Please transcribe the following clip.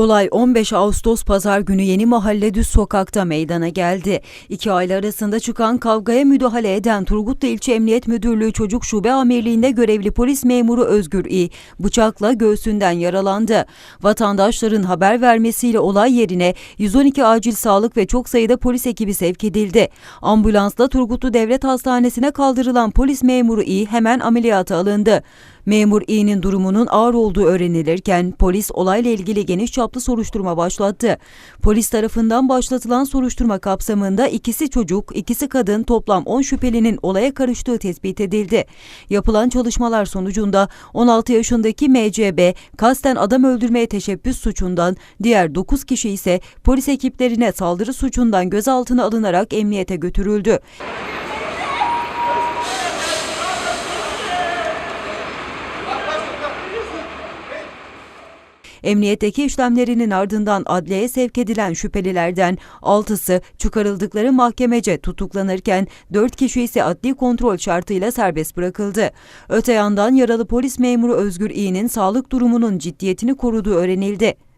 Olay 15 Ağustos pazar günü Yeni Mahalle Düz Sokak'ta meydana geldi. İki aile arasında çıkan kavgaya müdahale eden Turgutlu İlçe Emniyet Müdürlüğü Çocuk Şube Amirliğinde görevli polis memuru Özgür İ. bıçakla göğsünden yaralandı. Vatandaşların haber vermesiyle olay yerine 112 acil sağlık ve çok sayıda polis ekibi sevk edildi. Ambulansla Turgutlu Devlet Hastanesi'ne kaldırılan polis memuru İ. hemen ameliyata alındı. Memur İ'nin durumunun ağır olduğu öğrenilirken polis olayla ilgili geniş çaplı soruşturma başlattı. Polis tarafından başlatılan soruşturma kapsamında ikisi çocuk, ikisi kadın toplam 10 şüphelinin olaya karıştığı tespit edildi. Yapılan çalışmalar sonucunda 16 yaşındaki MCB kasten adam öldürmeye teşebbüs suçundan, diğer 9 kişi ise polis ekiplerine saldırı suçundan gözaltına alınarak emniyete götürüldü. Emniyetteki işlemlerinin ardından adliyeye sevk edilen şüphelilerden 6'sı çıkarıldıkları mahkemece tutuklanırken 4 kişi ise adli kontrol şartıyla serbest bırakıldı. Öte yandan yaralı polis memuru Özgür İ'nin sağlık durumunun ciddiyetini koruduğu öğrenildi.